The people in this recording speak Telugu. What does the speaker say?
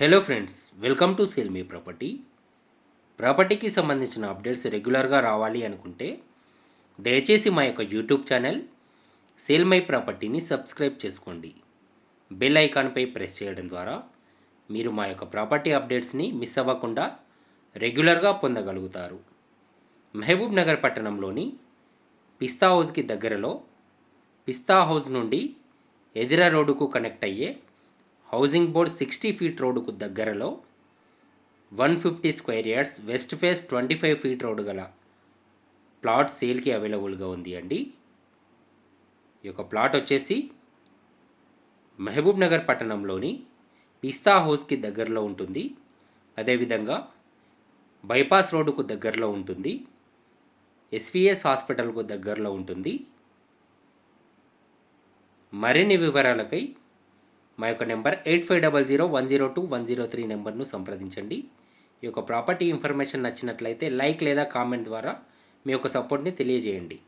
Hello friends welcome to sale me property ప్రాపర్టీకి సంబంధించిన అప్డేట్స్ రెగ్యులర్గా రావాలి అనుకుంటే దయచేసి మా యొక్క యూట్యూబ్ ఛానల్ సేల్ మై ప్రాపర్టీని సబ్స్క్రైబ్ చేసుకోండి. బెల్ ఐకాన్పై ప్రెస్ చేయడం ద్వారా మీరు మా యొక్క ప్రాపర్టీ అప్డేట్స్ని మిస్ అవ్వకుండా రెగ్యులర్గా పొందగలుగుతారు. మహబూబ్ నగర్ పట్టణంలోని పిస్తా హౌస్కి దగ్గరలో పిస్తా హౌస్ నుండి ఎదిరా రోడ్డుకు కనెక్ట్ అయ్యే హౌసింగ్ బోర్డ్ సిక్స్టీ ఫీట్ రోడ్డుకు దగ్గరలో one fifty square yards west face twenty five feet road గల ప్లాట్ సేల్కి అవైలబుల్గా ఉంది అండి. ఈ యొక్క ప్లాట్ వచ్చేసి మహబూబ్ నగర్ పట్టణంలోని పిస్తా హౌస్కి దగ్గరలో ఉంటుంది. అదేవిధంగా బైపాస్ రోడ్డుకు దగ్గరలో ఉంటుంది. ఎస్విఎస్ హాస్పిటల్కు దగ్గరలో ఉంటుంది. మరిన్ని వివరాలకై మా యొక్క number eight five double zero one zero two one zero three నెంబర్ను సంప్రదించండి. ఈ యొక్క ప్రాపర్టీ ఇన్ఫర్మేషన్ నచ్చినట్లయితే లైక్ లేదా కామెంట్ ద్వారా మీ యొక్క సపోర్ట్ని తెలియజేయండి.